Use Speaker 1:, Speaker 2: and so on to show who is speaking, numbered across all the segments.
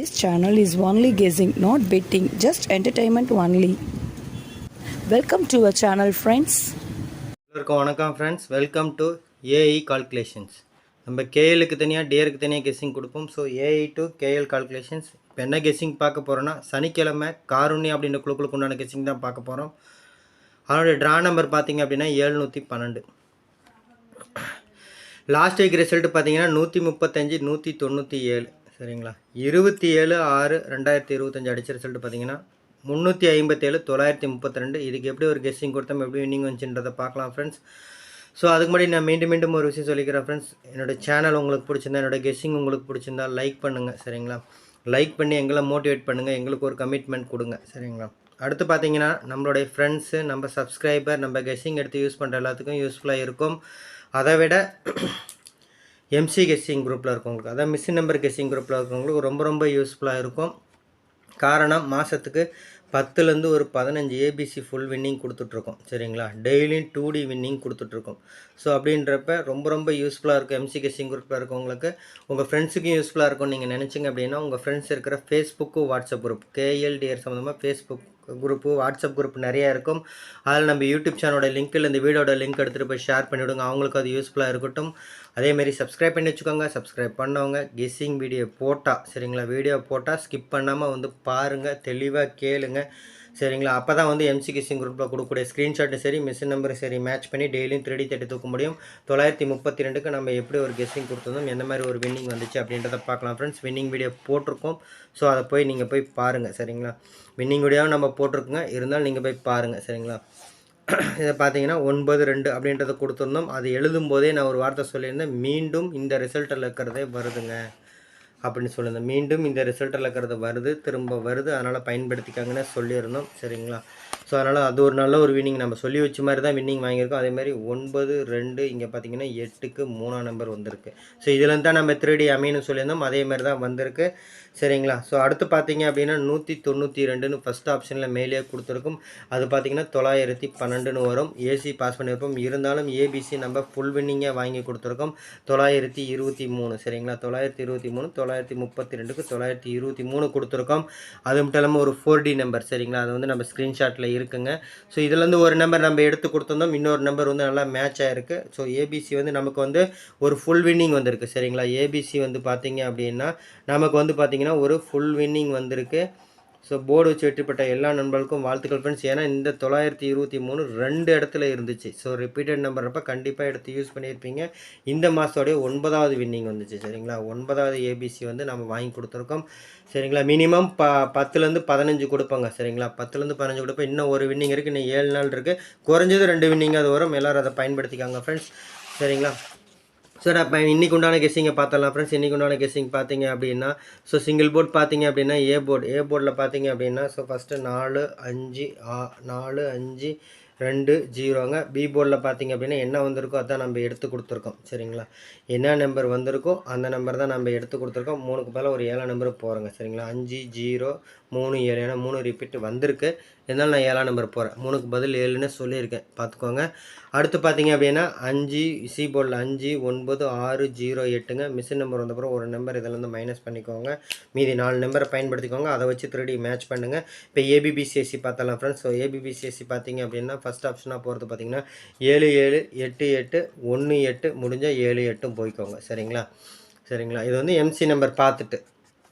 Speaker 1: This channel is only guessing, not betting, just entertainment only. Welcome to our channel, friends.
Speaker 2: எல்லோருக்கும் வணக்கம் friends welcome to AI calculations நம்ம கேஎலுக்கு தனியாக டியருக்கு தனியாக கெஸ்ஸிங் கொடுப்போம். So AI to KL calculations இப்போ என்ன கெஸ்ஸிங் பார்க்க போகிறோன்னா சனிக்கிழமை காருண்யா அப்படின்ற குழுக்களுக்கு உண்டான கெஸ்ஸிங் தான் பார்க்க போகிறோம் அதனுடைய ட்ரா நம்பர் பார்த்தீங்க அப்படின்னா ஏழ்நூற்றி பன்னெண்டு. லாஸ்ட் வீக் ரிசல்ட் பார்த்தீங்கன்னா நூற்றி முப்பத்தஞ்சு நூற்றி தொண்ணூற்றி ஏழு. சரிங்களா? இருபத்தி ஏழு ஆறு ரெண்டாயிரத்தி இருபத்தஞ்சி அடிச்ச ரிசல்ட் பார்த்தீங்கன்னா முந்நூற்றி ஐம்பத்தேழு தொள்ளாயிரத்தி முப்பத்தி ரெண்டு இதுக்கு எப்படி ஒரு கெஸ்ஸிங் கொடுத்தோம் எப்படி வின்னிங் வந்துச்சுன்றதை பார்க்கலாம் ஃப்ரெண்ட்ஸ் ஸோ அதுக்கு முன்னாடி நான் மீண்டும் மீண்டும் ஒரு விஷயம் சொல்லிக்கிறேன் ஃப்ரெண்ட்ஸ் என்னோட சேனல் உங்களுக்கு பிடிச்சிருந்தா என்னோட கெஸ்ஸிங் உங்களுக்கு பிடிச்சிருந்தா லைக் பண்ணுங்கள் சரிங்களா? லைக் பண்ணி எங்களை மோட்டிவேட் பண்ணுங்கள் எங்களுக்கு ஒரு கமிட்மெண்ட் கொடுங்க சரிங்களா? அடுத்து பார்த்தீங்கன்னா நம்மளுடைய ஃப்ரெண்ட்ஸு நம்ம சப்ஸ்கிரைபர் நம்ம கெஸ்ஸிங் எடுத்து யூஸ் பண்ணுற எல்லாத்துக்கும் யூஸ்ஃபுல்லாக இருக்கும். அதை விட எம்சி கெஸ்ஸிங் குரூப்பில் இருக்கவங்களுக்கு அதாவது மிஷின் நம்பர் கெஸ்ஸிங் குரூப்பில் இருக்கவங்களுக்கு ரொம்ப ரொம்ப யூஸ்ஃபுல்லாக இருக்கும். காரணம் மாதத்துக்கு பத்துலேருந்து ஒரு பதினஞ்சு ஏபிசி ஃபுல் வின்னிங் கொடுத்துட்ருக்கோம் சரிங்களா? டெய்லியும் டூ டி வின்னிங் கொடுத்துட்ருக்கோம். ஸோ அப்படின்றப்ப ரொம்ப ரொம்ப யூஸ்ஃபுல்லாக இருக்கும் எம்சி கெஸ்ஸிங் குரூப்பில் இருக்கவங்களுக்கு. உங்கள் ஃப்ரெண்ட்ஸுக்கும் யூஸ்ஃபுல்லாக இருக்கும் நீங்கள் நினச்சிங்க அப்படின்னா உங்கள் ஃப்ரெண்ட்ஸ் இருக்கிற ஃபேஸ்புக்கு வாட்ஸ்அப் குரூப் கேஎல்டிஆர் சம்மந்தமாக ஃபேஸ்புக் குரூப்பு வாட்ஸ்அப் குரூப் நிறையா இருக்கும். அதில் நம்ம யூடியூப் சேனலோட லிங்க்கில் இந்த வீடியோட லிங்க் எடுத்துகிட்டு போய் ஷேர் பண்ணிவிடுங்க. அவங்களுக்கு அது யூஸ்ஃபுல்லாக இருக்கட்டும். அதேமாரி சப்ஸ்கிரைப் பண்ணி வச்சுக்கோங்க. சப்ஸ்கிரைப் பண்ணவங்க கெஸ்ஸிங் வீடியோ போட்டால் சரிங்களா? வீடியோ போட்டால் ஸ்கிப் பண்ணாமல் வந்து பாருங்கள் தெளிவாக கேளுங்கள் சரிங்களா? அப்போ தான் வந்து எம்சி கிசிங் குரூப்பில் கொடுக்கக்கூடிய ஸ்க்ரீன்ஷாட்டும் சரி மிஷின் நம்பரும் சரி மேட்ச் பண்ணி டெய்லியும் த்ரீடி தேட்டி தூக்க முடியும். தொள்ளாயிரத்தி முப்பத்தி ரெண்டுக்கு நம்ம எப்படி ஒரு கெஸ்ஸிங் கொடுத்துருந்தோம் எந்த மாதிரி ஒரு வின்னிங் வந்துச்சு அப்படின்றத பார்க்கலாம் ஃப்ரெண்ட்ஸ் வின்னிங் வீடியோ போட்டிருக்கோம். ஸோ அதை போய் நீங்கள் போய் பாருங்கள் சரிங்களா? வின்னிங் வீடியோவும் நம்ம போட்டிருக்கோங்க. இருந்தாலும் நீங்கள் போய் பாருங்கள் சரிங்களா? இதை பார்த்தீங்கன்னா ஒன்பது ரெண்டு அப்படின்றத கொடுத்துருந்தோம். அது எழுதும் போதே நான் ஒரு வார்த்தை சொல்லியிருந்தேன். மீண்டும் இந்த ரிசல்ட்டில் இருக்கிறதே வருதுங்க. அப்படின்னு சொல்லியிருந்தேன் மீண்டும் இந்த ரிசல்ட்டில் இருக்கிறது வருது திரும்ப வருது. அதனால் பயன்படுத்திக்காங்கன்னு சொல்லியிருந்தோம் சரிங்களா? ஸோ அதனால் அது ஒரு நல்ல ஒரு வின்னிங் நம்ம சொல்லி வச்ச மாதிரி தான் வின்னிங் வாங்கியிருக்கோம். அதே மாதிரி ஒன்பது ரெண்டு இங்கே பார்த்தீங்கன்னா எட்டுக்கு மூணாம் நம்பர் வந்திருக்கு. ஸோ இதுலேருந்து தான் நம்ம த்ரீ டி அமீன்னு சொல்லியிருந்தோம். அதே மாதிரி தான் வந்திருக்கு. சரிங்களா? ஸோ அடுத்து பார்த்தீங்க அப்படின்னா நூற்றி தொண்ணூற்றி ரெண்டுன்னு ஃபஸ்ட் ஆப்ஷனில் மேலே கொடுத்துருக்கும். அது பார்த்தீங்கன்னா தொள்ளாயிரத்தி பன்னெண்டுன்னு வரும். ஏசி பாஸ் பண்ணியிருப்போம். இருந்தாலும் ஏபிசி நம்ம ஃபுல் வின்னிங்காக வாங்கி கொடுத்துருக்கோம். தொள்ளாயிரத்தி இருபத்தி மூணு. சரிங்களா? தொள்ளாயிரத்தி இருபத்தி மூணு தொள்ளாயிரத்தி முப்பத்தி ரெண்டுக்கு தொள்ளாயிரத்தி இருபத்தி மூணு கொடுத்துருக்கோம். அது மட்டும் இல்லாமல் ஒரு ஃபோர் டி நம்பர் சரிங்களா? அது வந்து நம்ம ஸ்க்ரீன்ஷாட்டில் இருக்குங்க. ஸோ இதுலேருந்து ஒரு நம்பர் நம்ம எடுத்து கொடுத்துருந்தோம். இன்னொரு நம்பர் வந்து நல்லா மேட்ச் ஆகிருக்கு ஸோ ஏபிசி வந்து நமக்கு வந்து ஒரு ஃபுல் வின்னிங் வந்திருக்கு. சரிங்களா? ஏபிசி வந்து பார்த்தீங்க அப்படின்னா நமக்கு வந்து பார்த்தீங்கன்னா ஒரு ஃபுல் வின்னிங் வந்திருக்கு. ஸோ போர்டு வச்சு வெற்றி பெற்ற எல்லா நண்பர்களுக்கும் வாழ்த்துக்கள் ஃப்ரெண்ட்ஸ் ஏன்னா இந்த தொள்ளாயிரத்தி இருபத்தி மூணு ரெண்டு இடத்துல இருந்துச்சு. ஸோ ரிப்பீட்டட் நம்பர்ப்ப கண்டிப்பாக எடுத்து யூஸ் பண்ணியிருப்பீங்க. இந்த மாதத்தோடைய ஒன்பதாவது வின்னிங் வந்துச்சு. சரிங்களா? ஒன்பதாவது ஏபிசி வந்து நம்ம வாங்கி கொடுத்துருக்கோம். சரிங்களா? மினிமம் ப பத்துலேருந்து பதினஞ்சு கொடுப்பாங்க. சரிங்களா? பத்துலேருந்து பதினஞ்சு கொடுப்போம். இன்னும் ஒரு வின்னிங் இருக்குது இன்னும் ஏழு நாள் இருக்குது குறைஞ்சது ரெண்டு வின்னிங் அது வரும். எல்லோரும் அதை பயன்படுத்திக்காங்க ஃப்ரெண்ட்ஸ் சரிங்களா? சார் அப்போ இன்றைக்கு உண்டான கெஸ்ஸிங்கை பார்த்தலாம் ஃப்ரெண்ட்ஸ் இன்றைக்கு உண்டான கெஸ்ஸிங் பார்த்தீங்க அப்படின்னா ஸோ சிங்கிள் போர்ட் பார்த்தீங்க அப்படின்னா ஏ போர்டு ஏ போர்டில் பார்த்தீங்க அப்படின்னா ஸோ ஃபஸ்ட்டு நாலு அஞ்சு ஆ நாலு அஞ்சு ரெண்டு ஜீரோங்க. பி போர்டில் பார்த்தீங்க அப்படின்னா என்ன வந்திருக்கோ அதான் நம்ம எடுத்து கொடுத்துருக்கோம். சரிங்களா? என்ன நம்பர் வந்திருக்கோ அந்த நம்பர் தான் நம்ம எடுத்து கொடுத்துருக்கோம். மூணுக்கு பதிலாக ஒரு ஏழாம் நம்பர் போகிறோங்க சரிங்களா? அஞ்சு ஜீரோ மூணு ஏழு. ஏன்னா மூணு ரிப்பீட் வந்திருக்கு. இருந்தாலும் நான் ஏழாம் நம்பர் போகிறேன் மூணுக்கு பதில் ஏழுன்னு சொல்லியிருக்கேன். பார்த்துக்கோங்க. அடுத்து பார்த்தீங்க அப்படின்னா அஞ்சு சி போர்டில் அஞ்சு ஒன்பது ஆறு ஜீரோ எட்டுங்க. மிஷின் நம்பர் வந்தப்பறம் ஒரு நம்பர் இதில் இருந்து மைனஸ் பண்ணிக்கோங்க. மீதி நாலு நம்பரை பயன்படுத்திக்கோங்க. அதை வச்சு திருடி மேட்ச் பண்ணுங்கள் இப்போ ஏபிபிசிஎஸ்சி பார்த்தலாம் ஃப்ரெண்ட்ஸ் ஸோ ஏபிபிசிஎஸ்சி பார்த்தீங்க அப்படின்னா ஃபஸ்ட் ஆப்ஷனாக போகிறது பார்த்தீங்கன்னா ஏழு ஏழு எட்டு எட்டு ஒன்று எட்டு முடிஞ்சால் ஏழு எட்டும் போய்க்கோங்க. சரிங்களா? சரிங்களா? இது வந்து எம்சி நம்பர் பார்த்துட்டு.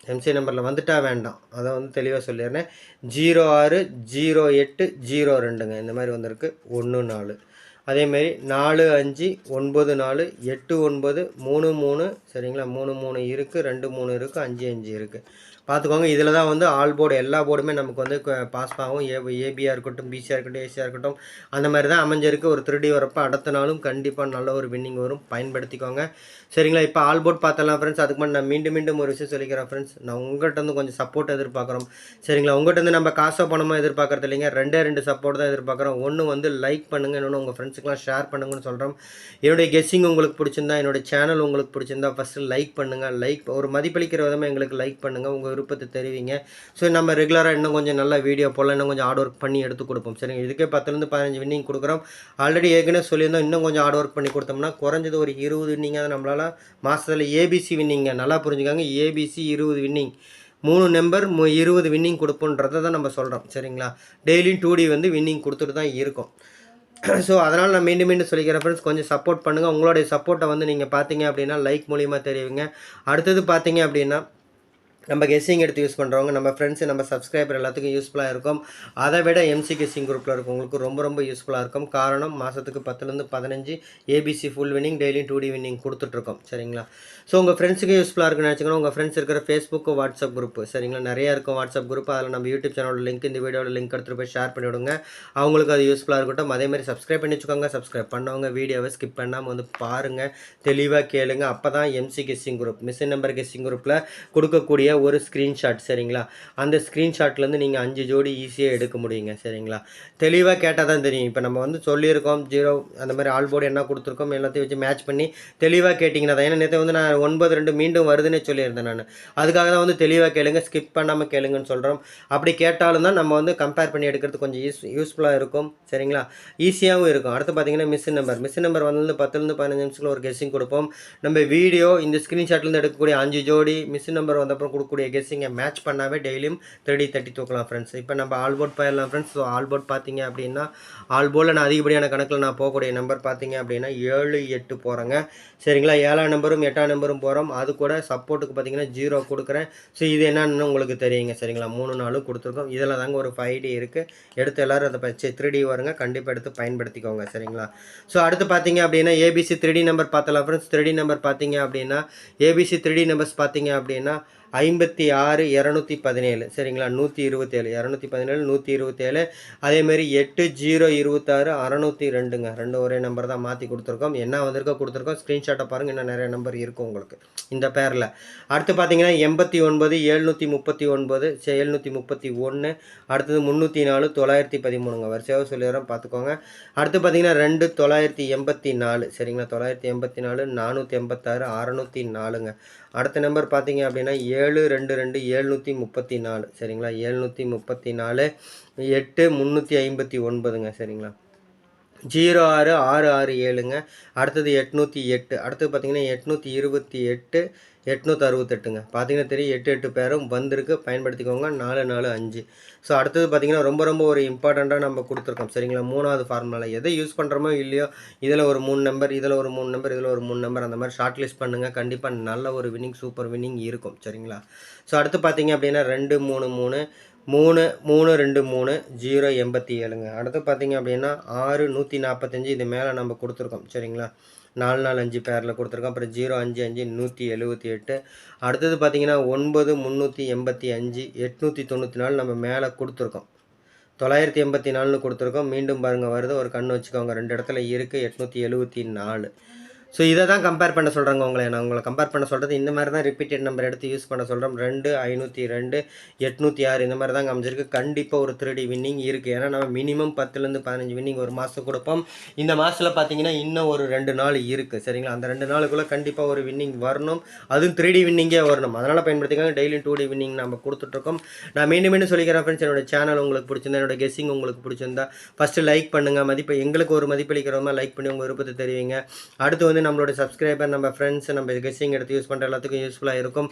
Speaker 2: எம்சி நம்பரில் வந்துட்டா வேண்டாம். அதை வந்து தெளிவாக சொல்லிடுறேன். ஜீரோ ஆறு ஜீரோ எட்டு ஜீரோ ரெண்டுங்க. இந்த மாதிரி வந்திருக்கு. ஒன்று நாலு. அதேமாரி நாலு அஞ்சு ஒன்பது நாலு எட்டு ஒன்பது மூணு மூணு. சரிங்களா? மூணு மூணு இருக்குது ரெண்டு மூணு இருக்குது அஞ்சு அஞ்சு இருக்குது பார்த்துக்கோங்க இதில் தான் வந்து ஆல் போர்டு எல்லா போர்டுமே நமக்கு வந்து பாஸ் ஆகும். ஏ ஏபியாக இருக்கட்டும் பிசியாக இருக்கட்டும் ஏசியாக இருக்கட்டும். அந்த மாதிரி தான் அமைஞ்சிருக்கு. ஒரு திருடி வரப்போ அடுத்த நாளும் கண்டிப்பாக நல்ல ஒரு வின்னிங் வரும். பயன்படுத்திக்கோங்க. சரிங்களா? இப்போ ஆல் போர்ட் பார்த்தலாம் ஃப்ரெண்ட்ஸ் அதுக்கு முன்னாடி நான் மீண்டும் மீண்டும் ஒரு விஷயம் சொல்லிக்கிறேன் ஃப்ரெண்ட்ஸ் நான் உங்கள்கிட்ட வந்து கொஞ்சம் சப்போர்ட் எதிர்பார்க்குறோம். சரிங்களா? உங்கள்கிட்ட வந்து நம்ம காசோ பணமோ எதிர்பார்க்குறது இல்லைங்க. ரெண்டே ரெண்டு சப்போர்ட் தான் எதிர்பார்க்குறோம். ஒன்று வந்து லைக் பண்ணுங்கள் இன்னொன்று உங்கள் ஃப்ரெண்ட்ஸுக்கெலாம் ஷேர் பண்ணுங்கன்னு சொல்கிறோம் என்னுடைய கெஸ்ஸிங் உங்களுக்கு பிடிச்சிருந்தா என்னுடைய சேனல் உங்களுக்கு பிடிச்சிருந்தா ஃபஸ்ட்டு லைக் பண்ணுங்கள் லைக் ஒரு மதிப்பளிக்கிற விதமாக எங்களுக்கு லைக் பண்ணுங்கள் உங்கள் விருப்பத்தை தெரிவிங்க. ஸோ நம்ம ரெகுலராக இன்னும் கொஞ்சம் நல்ல வீடியோ போடலாம். இன்னும் கொஞ்சம் ஹார்ட் ஒர்க் பண்ணி எடுத்து கொடுப்போம். சரிங்க? இதுக்கே பத்துலேருந்து பதினஞ்சு வின்னிங் கொடுக்குறோம். ஆல்ரெடி ஏற்கனவே சொல்லியிருந்தோம். இன்னும் கொஞ்சம் ஹார்ட் ஒர்க் பண்ணி கொடுத்தோம்னா குறைஞ்சது ஒரு இருபது வின்னிங்காக நம்மளால் மாதத்தில் ஏபிசி வின்னிங்க நல்லா புரிஞ்சுக்காங்க. ஏபிசி இருபது வின்னிங் மூணு நம்பர் மு இருபது வின்னிங் கொடுப்போன்றதை தான் நம்ம சொல்கிறோம் சரிங்களா? டெய்லியும் டூ டி வந்து வின்னிங் கொடுத்துட்டு தான் இருக்கும். ஸோ அதனால் நான் மீண்டும் மீண்டும் சொல்லிக்கிறேன் ஃப்ரெண்ட்ஸ் கொஞ்சம் சப்போர்ட் பண்ணுங்கள் உங்களுடைய சப்போர்ட்டை வந்து நீங்கள் பார்த்தீங்க அப்படின்னா லைக் மூலியமாக தெரிவிங்க. அடுத்தது பார்த்தீங்க அப்படின்னா நம்ம கெஸ்ஸிங் எடுத்து யூஸ் பண்ணுறவங்க நம்ம ஃப்ரெண்ட்ஸு நம்ம சப்ஸ்கிரைபர் எல்லாத்துக்கும் யூஸ்ஃபுல்லாக இருக்கும். அதை விட எம்சி கெஸ்ஸிங் குரூப்பில் இருக்கவங்களுக்கு ரொம்ப ரொம்ப யூஸ்ஃபுல்லாக இருக்கும். காரணம் மாதத்துக்கு பத்துலேருந்து பதினஞ்சு ஏபிசி ஃபுல் வின்னிங் டெய்லியும் டூ டி வின்னிங் கொடுத்துட்ருக்கோம் சரிங்களா? ஸோ உங்கள் ஃப்ரெண்ட்ஸுக்கு யூஸ்ஃபுல்லாக இருக்குன்னு நினச்சிக்கணும் உங்கள் ஃப்ரெண்ட்ஸ் இருக்கிற ஃபேஸ்புக்கு வாட்ஸ்அப் குரூப் சரிங்களா? நிறையா இருக்கும் வாட்ஸ்அப் குரூப் அதில் நம்ம யூடியூப் சேனலோட லிங்க் இந்த வீடியோட லிங்க் எடுத்துகிட்டு போய் ஷேர் பண்ணி விடுங்க. அவங்களுக்கு அது யூஸ்ஃபுல்லாக இருக்கட்டும். அதே மாதிரி சப்ஸ்கிரைப் பண்ணி வச்சுக்கோங்க. சப்ஸ்கிரைப் பண்ணவங்க வீடியோவை ஸ்கிப் பண்ணாமல் வந்து பாருங்கள் தெளிவாக கேளுங்க. அப்போ தான் எம்சி கெஸ்ஸிங் குரூப் மிஸ்ஸின் நம்பர் கெஸ்ஸிங் குரூப்பில் கொடுக்கக்கூடிய ஒரு ஸ்க்ரீன்ஷாட் சரிங்களா? அந்த ஸ்க்ரீன்ஷாட்லேருந்து நீங்கள் அஞ்சு ஜோடி ஈஸியாக எடுக்க முடியுங்க சரிங்களா? தெளிவாக கேட்டால் தான் தெரியும். இப்போ நம்ம வந்து சொல்லியிருக்கோம் ஜீரோ அந்த மாதிரி ஆல் போர்டு என்ன கொடுத்துருக்கோம் எல்லாத்தையும் வச்சு மேட்ச் பண்ணி தெளிவாக கேட்டிங்கன்னா தான். ஏன்னா நேற்று வந்து நான் ஒன்பது ரெண்டு மீண்டும் வருதுன்னே சொல்லியிருந்தேன் நான். அதுக்காக தான் வந்து தெளிவாக கேளுங்க ஸ்கிப் பண்ணாமல் கேளுங்கன்னு சொல்கிறோம் அப்படி கேட்டாலும் தான் நம்ம வந்து கம்பேர் பண்ணி எடுக்கிறது கொஞ்சம் யூஸ் யூஸ்ஃபுல்லாக இருக்கும் சரிங்களா? ஈஸியாகவும் இருக்கும். அடுத்து பார்த்தீங்கன்னா மிஸ் நம்பர் மிஸ் நம்பர் வந்து பத்துலேருந்து பதினஞ்சு நிமிஷத்தில் ஒரு கெஸ்ஸிங் கொடுப்போம். நம்ம வீடியோ இந்த ஸ்க்ரீன்ஷாட்லேருந்து எடுக்கக்கூடிய அஞ்சு ஜோடி மிஸ் நம்பர் வந்தப்பறம் கொடுக்கக்கூடிய கெஸ்ஸிங்கை மேட்ச் பண்ணாவே டெய்லியும் தேடி தட்டி தூக்கலாம் ஃப்ரெண்ட்ஸ் இப்போ நம்ம ஆல்போர்ட் போயிடலாம் ஃப்ரெண்ட்ஸ் ஸோ ஆல்போர்ட் பார்த்தீங்க அப்படின்னா ஆல்போர்டில் நான் அதிகப்படியான கணக்கில் நான் போகக்கூடிய நம்பர் பார்த்தீங்க அப்படின்னா ஏழு எட்டு போகிறேங்க சரிங்களா? ஏழாம் நம்பரும் எட்டாம் நம்பரும் போகிறோம் அது கூட சப்போர்ட்டுக்கு பார்த்தீங்கன்னா ஜீரோ கொடுக்குறேன். ஸோ இது என்னன்னு உங்களுக்கு தெரியுங்க சரிங்களா? மூணு நாளும் கொடுத்துருக்கோம். இதில் தாங்க ஒரு ஃபைவ் டி இருக்குது எடுத்து எல்லோரும் அதை பச்சு த்ரீ டி வருங்க. கண்டிப்பாக எடுத்து பயன்படுத்திக்கோங்க சரிங்களா? ஸோ அடுத்து பார்த்தீங்க அப்படின்னா ஏபிசி த்ரீ டி நம்பர் பார்த்தலாம் ஃப்ரெண்ட்ஸ் த்ரீ டி நம்பர் பார்த்தீங்க அப்படின்னா ஏபிசி த்ரீ டி நம்பர்ஸ் பார்த்தீங்க அப்படின்னா ஐம்பத்தி ஆறு இரநூத்தி பதினேழு. சரிங்களா? நூற்றி இருபத்தேழு. இரநூத்தி பதினேழு நூற்றி இருபத்தேழு. அதேமாரி எட்டு ஜீரோ இருபத்தாறு அறநூற்றி ரெண்டுங்க. ரெண்டு ஒரே நம்பர் தான் மாற்றி கொடுத்துருக்கோம். என்ன வந்திருக்கோ கொடுத்துருக்கோம். ஸ்க்ரீன்ஷாட்டை பாருங்கள் இன்னும் நிறைய நம்பர் இருக்கும் உங்களுக்கு. இந்த பேரில் அடுத்து பார்த்தீங்கன்னா எண்பத்தி ஒன்பது எழுநூற்றி முப்பத்தி ஒன்பது எழுநூற்றி முப்பத்தி ஒன்று அடுத்தது முந்நூற்றி நாலு தொள்ளாயிரத்தி பதிமூணுங்க. வரிசையாக சொல்லிடுறோம் பார்த்துக்கோங்க அடுத்து பார்த்தீங்கன்னா ரெண்டு தொள்ளாயிரத்தி எண்பத்தி நாலு. சரிங்களா? தொள்ளாயிரத்தி எண்பத்தி நாலு நானூற்றி எண்பத்தாறு அறநூற்றி நாலுங்க. அடுத்த நம்பர் பார்த்தீங்க அப்படின்னா ஏழு ரெண்டு ரெண்டு ஏழ்நூற்றி முப்பத்தி நாலு சரிங்களா? ஏழ்நூற்றி முப்பத்தி நாலு எட்டு முந்நூற்றி ஐம்பத்தி ஒன்பதுங்க. சரிங்களா? ஜீரோ ஆறு ஆறு ஆறு ஏழுங்க. அடுத்தது எட்நூற்றி எட்டு. அடுத்தது பார்த்தீங்கன்னா எட்நூற்றி இருபத்தி எட்டு எட்நூற்றி அறுபத்தெட்டுங்க பார்த்தீங்கன்னா தெரியும் எட்டு எட்டு பேரும் வந்திருக்கு. பயன்படுத்திக்கோங்க. நாலு நாலு அஞ்சு. ஸோ அடுத்தது பார்த்தீங்கன்னா ரொம்ப ரொம்ப ஒரு இம்பார்ட்டண்ட்டாக நம்ம கொடுத்துருக்கோம். சரிங்களா? மூணாவது ஃபார்முலாவில் எதை யூஸ் பண்ணுறோமோ இல்லையோ இதில் ஒரு மூணு நம்பர் இதில் ஒரு மூணு நம்பர் இதில் ஒரு மூணு நம்பர் அந்த மாதிரி ஷார்ட் லிஸ்ட் பண்ணுங்கள் கண்டிப்பாக நல்ல ஒரு வின்னிங் சூப்பர் வின்னிங் இருக்கும். சரிங்களா? ஸோ அடுத்து பார்த்தீங்க அப்படின்னா ரெண்டு மூணு மூணு மூணு மூணு ரெண்டு மூணு ஜீரோ எண்பத்தி ஏழுங்க. அடுத்து பார்த்தீங்க அப்படின்னா ஆறு நூற்றி நாற்பத்தஞ்சு இது மேலே நம்ம கொடுத்துருக்கோம். சரிங்களா? நாலு நாலு அஞ்சு பேரில் கொடுத்துருக்கோம். அப்புறம் ஜீரோ அஞ்சு அஞ்சு நூற்றி எழுபத்தி எட்டு. அடுத்தது பார்த்தீங்கன்னா ஒன்பது முந்நூற்றி எண்பத்தி அஞ்சு எட்நூற்றி தொண்ணூற்றி நாலு நம்ம மேலே கொடுத்துருக்கோம். தொள்ளாயிரத்தி எண்பத்தி நாலுன்னு கொடுத்துருக்கோம். மீண்டும் பாருங்கள் வருது. ஒரு கண் வச்சுக்கோங்க. ரெண்டு இடத்துல இருக்குது எட்நூற்றி எழுபத்தி நாலு. ஸோ இதை தான் கம்பேர் பண்ண சொல்கிறாங்க உங்களை. நான் உங்களை கம்பேர் பண்ண சொல்கிறது இந்த மாதிரி தான் ரிப்பீட்டட் நம்பர் எடுத்து யூஸ் பண்ண சொல்கிறோம் ரெண்டு ஐநூற்றி ரெண்டு எட்நூற்றி ஆறு இந்த மாதிரி தான் காமிச்சிருக்கு. கண்டிப்பாக ஒரு த்ரீ வின்னிங் இருக்குது ஏன்னா நம்ம மினிமம் பத்துலேருந்து பதினஞ்சு வின்னிங் ஒரு மாதம் கொடுப்போம். இந்த மாதத்தில் பார்த்தீங்கன்னா இன்னும் ஒரு ரெண்டு நாள் இருக்குது சரிங்களா? அந்த ரெண்டு நாளுக்குள்ளே கண்டிப்பாக ஒரு வின்னிங் வரணும். அதுவும் த்ரீ டி வின்னிங்கே வரணும். அதனால் பயன்படுத்திக்காங்க. டெய்லியும் டூ டி வின்னிங் நம்ம கொடுத்துட்ருக்கோம். நான் மீண்டும் மீண்டும் சொல்லிக்கிறேன் ஃப்ரெண்ட்ஸ் என்னோட சேனல் உங்களுக்கு பிடிச்சிருந்தா என்னோட கெஸ்ஸிங் உங்களுக்கு பிடிச்சிருந்தா ஃபஸ்ட்டு லைக் பண்ணுங்கள் மதிப்பு எங்களுக்கு ஒரு மதிப்பளிக்கிறவங்க லைக் பண்ணி உங்கள் விருப்பத்தை தெரிவிங்க. அடுத்து வந்து நம்மளோட சப்ஸ்கிரைபர் நம்ம ஃப்ரெண்ட்ஸ் நம்ம கெஸ்ஸிங் எடுத்து யூஸ் பண்ணுற எல்லாத்துக்கும் யூஸ்ஃபுல்லாக இருக்கும்.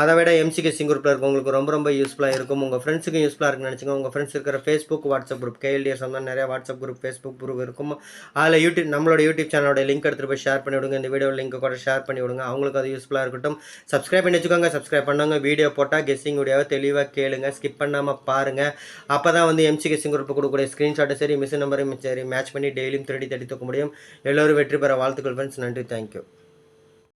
Speaker 2: அதை விட எம்சி கெஸ்ஸிங் குரூப்பில் இருக்கவங்களுக்கு ரொம்ப ரொம்ப யூஸ்ஃபுல்லாக இருக்கும். உங்கள் ஃப்ரெண்ட்ஸுக்கும் யூஸ்ஃபுல்லாக இருக்குன்னு நினச்சிங்க உங்கள் ஃப்ரெண்ட்ஸ் இருக்கிற ஃபேஸ்புக் வாட்ஸ்அப் குரூப் கேஎல்டிஎஸ் வந்து நிறைய வாட்ஸ்அப் குரூப் ஃபேஸ்புக் குரூப் இருக்கும். அதில் யூடியூப் நம்மளோட யூடியூப் சேனலோட லிங்க் எடுத்துகிட்டு போய் ஷேர் பண்ணி விடுங்க. இந்த வீடியோ லிங்க் கூட ஷேர் பண்ணி விடுங்க. அவங்களுக்கு அது யூஸ்ஃபுல்லாக இருக்கட்டும். சப்ஸ்கிரைப் பண்ணி வச்சுக்கோங்க. சப்ஸ்கிரைப் பண்ணுங்க. வீடியோ போட்டால் கெஸ்ஸிங் வீடியோவை தெளிவாக கேளுங்க. ஸ்கிப் பண்ணாமல் பாருங்கள் அப்போ தான் வந்து எம்சி கெஸ்ஸிங் குரூப் கொடுக்கக்கூடிய ஸ்க்ரீன்ஷாட்டை சரி மிஸ் நம்பரையும் சரி மேட்ச் பண்ணி டெய்லியும் தேடி தேடி தூக்க முடியும். எல்லோரும் வெற்றி பெற வாழ்த்துக்கள் ஃப்ரெண்ட்ஸ் நன்றி தேங்க்யூ